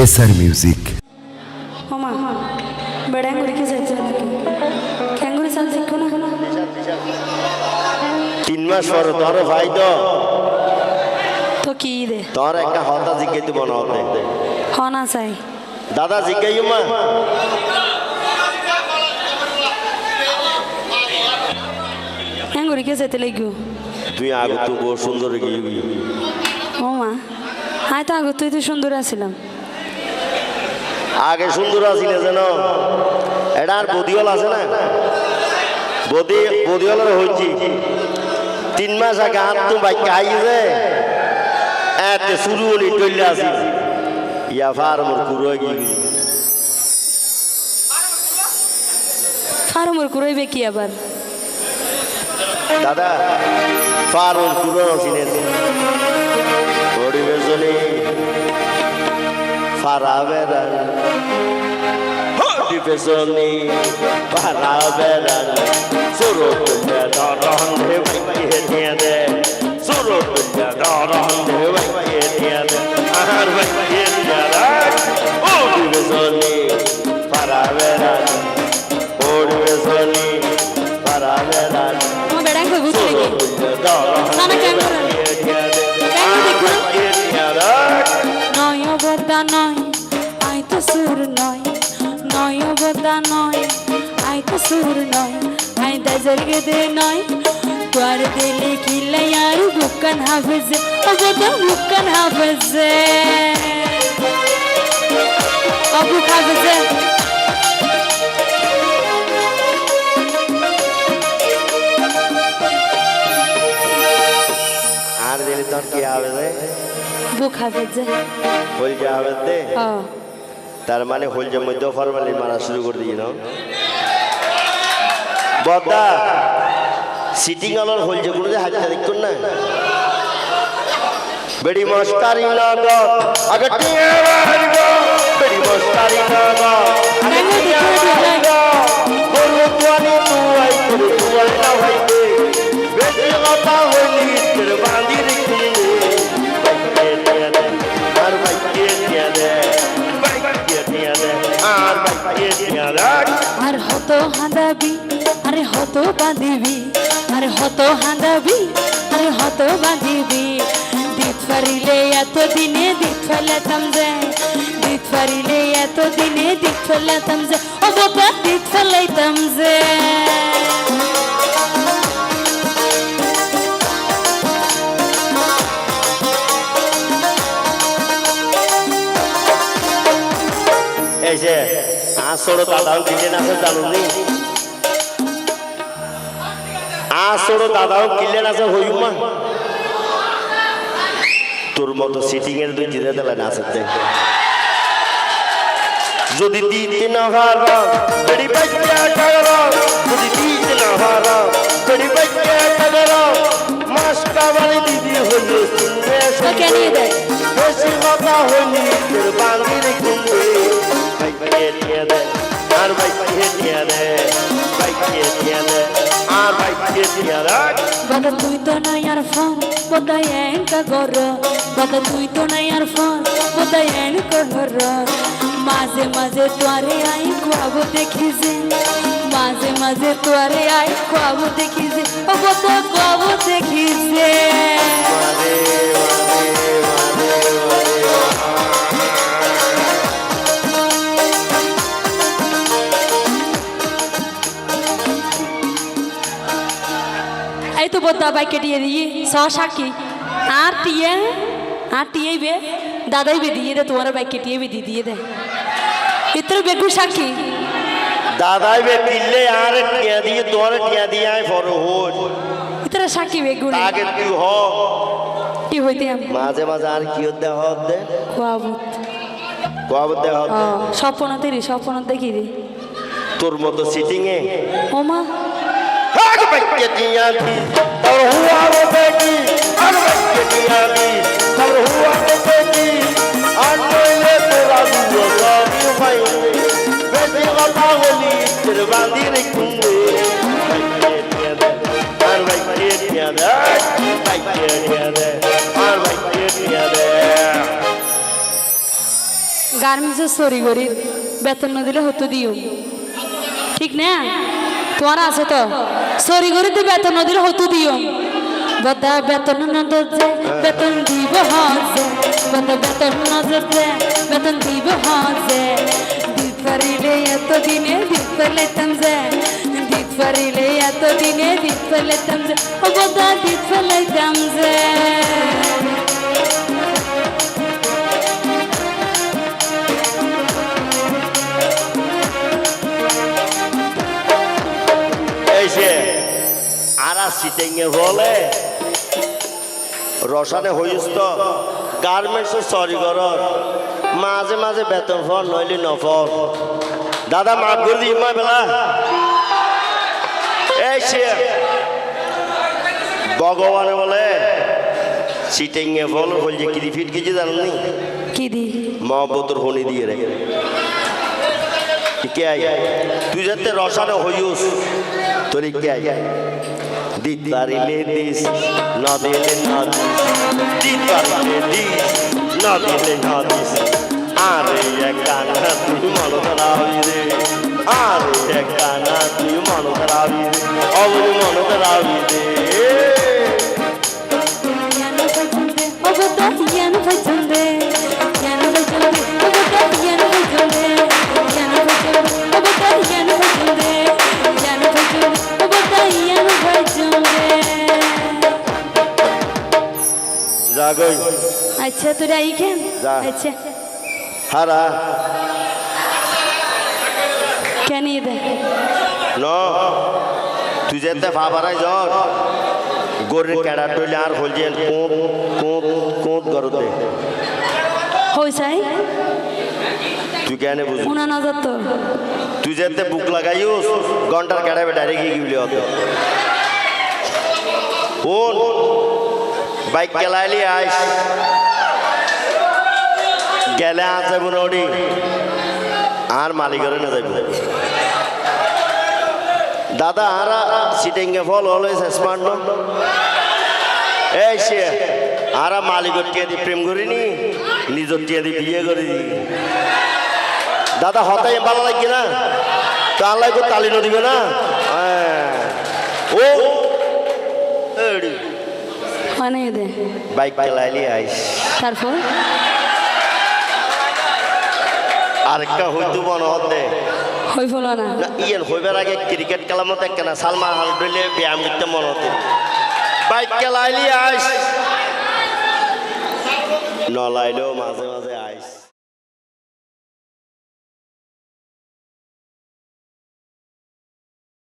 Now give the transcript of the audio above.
S আর music ওমা বেড়াঙ্গুড়ি কে যাচ্ছে নাকি? খ্যাঙ্গুড়ি চাল শিখো না? তিন মাস পর তোর ভাই তো। তো কি দে? তোর একটা হতা জিজ্ঞেস দিব না হতে হনা চাই। দাদা জিজ্ঞাই মা হ্যাঙ্গুড়ি কে যেতে লাগো তুই আগে তো বহু সুন্দর গিয়ে ওমা হাই তো আগে তুই তো সুন্দর আছিলাম। আগে সুন্দর আছিলে যেন এটা আর বদিওয়াল আছে না? বদি বদিওয়ালের হয়েছি তিন মাস আগে হাত তো বাইক আইছে এতে শুরু হলি টইলে আসি ইয়া ফার মোর কুরো গিয়ে ফার্মর করইবে কি আবার? দাদা ফার মোর কুরো আসিনে পরিবেশনে। পরিবেশনে ফারা বেড়ান সুরো তুল্যা দরহন হে বাইকে নিয়ে দে। সুরো তুল্যা দরহন হে বাইকে নিয়ে দে। আহার বাইকে নিয়ে দে। সুর নয় নয় বদা নয় আই তো সুর নয় আই দাজর গে দে নয়। তোর দিলে খিলাই আর বুকান হাফেজ ও বদা বুকান হাফেজ। অবু হাফেজ। আর দিলে তোর কি হবে বুক হাফেজ। হবে তে? ও তার মানে হলজার মধ্যে ফরমালিন মারা শুরু করে দিয়ে নাও বদা সিটিং আলোর কোনো যে হাজার দেখুন না। বেড়ি মস্তারি না গো বাড়িব বেড়ি মস্তারি না। গো কেন বলু তুয়ানি তুয়াই করে না হইতে বেটি কথা হইলি তোর বাঁধি আর বাইকে নিয়ে দে আর হত হাঁদাবি আরে হত বাঁধিবি আরে হত হাঁদাবি আরে হত বাঁধিবি দিত পারিলে এত দিনে দিত ফেলাতাম যে দিত পারিলে এত দিনে দিত ফেলাতাম যে ও বাবা দিত ফেলাইতাম যে এই যে আসড় দাদাও আসড় দাদাও হইমা তোর মতো সিটিং এর দুই দিলেন যদি দিতে না হার বেড়ি বাচ্চা কাগর যদি দিতে না হার বেড়ি বাচ্চা কাগর মাস্কা বাড়ি দিদি হইল দেয় বেশি কথা হইলি তোর বাইকে নিয়ে দে আর বাইকে নিয়ে দে বাইকে নিয়ে দে আর বাইকে নিয়ে দে বাদা তুই তো নাই আর ফোন বোধহয় এনকা গর বাদা তুই তো নাই আর ফোন বোধহয় এনকা গর মাঝে মাঝে তোয়ারে আই খুয়াব দেখি যে মাঝে মাঝে তোয়ারে আই খুয়াব দেখি যে ও বোধ খুয়াব দেখি যে। তো বোধ বাইকে দিয়ে সাক্ষী আর টিয়ে আর টিয়ে বে দাদাই বে দিয়ে দে তোমার বাইকে টিয়ে বে দিয়ে দিয়ে দিয়ে বেগু তুই হ। কি হইতে আমি? মাঝে মাঝে আর কি হতে হতে স্বপ্নতে রে স্বপ্ন দেখি রে। তোর মতো সিটিং এ ওমা आग बच्चे दिया थी और हुआ वो बेटी आग बच्चे दिया थी और हुआ वो बेटी और कोयले तेरा दुआ सारी भाई बेटी बता बोली तेरे बांधी रे कुंडे बच्चे दिया दे और बच्चे दिया दे बच्चे दिया दे और बच्चे दिया दे গার্মেন্টসে সরি করি বেতন না দিলে হতো দিও ঠিক না তোমার আছে তো? সরি করে তো বেতন দিলে হতো দিও। বদা বেতন না দে বেতন দিব হাজে বদা বেতন না দে বেতন দিব হাজে দিত পারিলে এত দিনে দিত পারলেতাম যে দিত পারিলে এত দিনে দিত পারলেতাম যে, ও বদা দিত পারলেতাম আরা সিটিংয়ে বলে রসানে হইস তো। গার্মেন্টস সরি কর মাঝে মাঝে বেতন ফল নইলে নফল দাদা মাফ করে দিই মা বেলা। এই সে ভগবানে বলে সিটিংয়ে ফল বলছে ক্রিফিট কিছু জানি কি দি মহব্বতর হনি দিয়ে রে কে আই তুই যাতে রসানো হইউস তোর কে আই দিতারিলে দিস না দিলে না দিস দিতারিলে দিস না দিলে না দিস আরে একানা তুই মন ধরাবি রে, আরে একানা তুই মন ধরাবি রে অবু মন ধরাবি রে। জাগই আচ্ছা তোরা এই কেন। আচ্ছা। হারা। কেন দে ন তুই যেতে ভাবারাই জ্বর গরের ক্যাডার টইলে আর হল যে কোঁত কোঁত কোঁত গরতে। হইসাই তুই কেন বুঝবি উনা না যত তুই যেতে বুক লাগাইস ঘণ্টার ক্যাডাবে ডাইরেক্ট গিয়ে অত কোন বাইক কেলাইলি আইস। গেলে যাব নড়ি আর মালিকের না যাইব। দাদা, আর সিটিংয়ে ফল অলওয়েজ স্মার্ট ন? এই সে, আর মালিকের টিয়া দি প্রেম করিনি, নিজের টিয়া দি বিয়ে করে দাদা, হতাই ভালো লাগছে না? তো আল্লাহ তালি দিবে না? মানে দে। বাইক চালাইলি আইস। তারপর? আরেকটা হইতো মনে হতে হই ফলো না না। ইয়েন হইবার আগে ক্রিকেট খেলার মতো কেনা? সালমান হাল ডইলে ব্যায়াম করতে মনে হতে। বাইক চালাইলি আইস। নলাইলেও মাঝে মাঝে আইস।